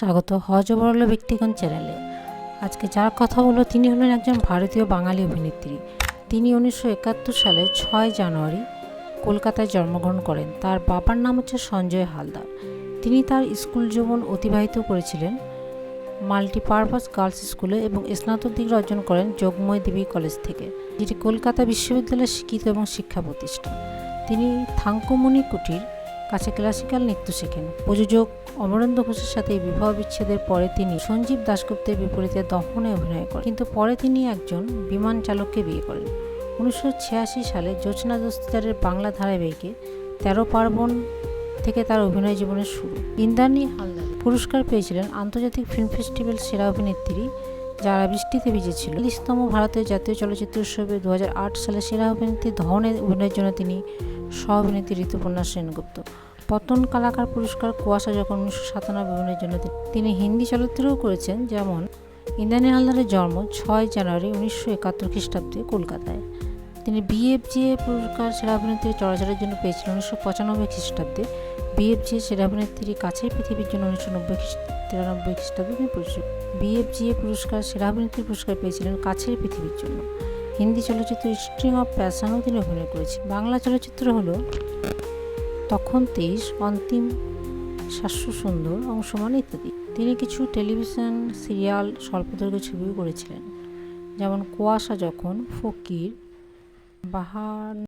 স্বাগত। হজবরল ব্যক্তিগণ চ্যানেলে। আজকে যার কথা বলব তিনি হলেন একজন ভারতীয় বাঙালি অভিনেত্রী। তিনি উনিশশো একাত্তর সালে ছয় জানুয়ারি কলকাতায় জন্মগ্রহণ করেন। তার বাবার নাম হচ্ছে সঞ্জয় হালদার। তিনি তার স্কুল জীবন অতিবাহিত করেছিলেন। মাল্টিপারপাস গার্লস স্কুলে এবং স্নাতক ডিগ্রি অর্জন করেন যোগময় দেবী কলেজ থেকে, যেটি কলকাতা বিশ্ববিদ্যালয়ের শিক্ষিত এবং শিক্ষা প্রতিষ্ঠান। তিনি থাঙ্কুমণি কুটির কাছে ক্লাসিক্যাল নৃত্য শেখেন। প্রযোজক অমরেন্দ্র ঘোষের সাথে বিবাহ বিচ্ছেদের পরে তিনি সঞ্জীব দাশগুপ্তের বিপরীতে দহনে অভিনয় করেন। কিন্তু পরে তিনি একজন বিমান চালককে বিয়ে করেন। উনিশশো ছিয়াশি সালে জ্যোৎস্না দস্তিদারের বাংলা ধারাবাহিকে তেরো পার্বণ থেকে তার অভিনয় জীবনের শুরু। ইন্দ্রাণী হালদার পুরস্কার পেয়েছিলেন আন্তর্জাতিক ফিল্ম ফেস্টিভ্যাল সেরা অভিনেত্রী যারা বৃষ্টিতে ভিজেছিল। তিরিশতম ভারতের জাতীয় চলচ্চিত্র উৎসবে দু হাজার আট সালে সেরা অভিনেত্রী ধনের অভিনয়ের জন্য তিনি সহ অভিনেত্রী ঋতুপর্ণা সেনগুপ্ত। পতন কালাকার পুরস্কার কুয়াশা যখন উনিশশো সাতানব্বই অভিনয়ের জন্য তিনি হিন্দি চলচ্চিত্রও করেছেন, যেমন ইন্দ্রানী হালদারের জন্ম ছয় জানুয়ারি উনিশশো একাত্তর খ্রিস্টাব্দে কলকাতায়। তিনি বিএফজিএ পুরস্কার সেরা অভিনেত্রী চলাচলের জন্য পেয়েছিলেন উনিশশো পঁচানব্বই খ্রিস্টাব্দে। বিএফজিএ সেরা অভিনেত্রী কাছের পৃথিবীর জন্য উনিশশো নব্বই তিরানব্বই খ্রিস্টাব্দে তিনি পরিচিত বিএফজিএ পুরস্কার সেরা অভিনেত্রী পুরস্কার পেয়েছিলেন কাছের পৃথিবীর জন্য। হিন্দি চলচ্চিত্র স্ট্রিং অফ প্যাশনও তিনি অভিনয় করেছেন। বাংলা চলচ্চিত্র হলো তখন তেইশ, অন্তিম শাস্য সুন্দর, অংশমান ইত্যাদি। তিনি কিছু টেলিভিশন, সিরিয়াল, স্বল্পদৈর্ঘ্য ছবিও করেছিলেন। যেমন কুয়াশা যখন, ফকির Бага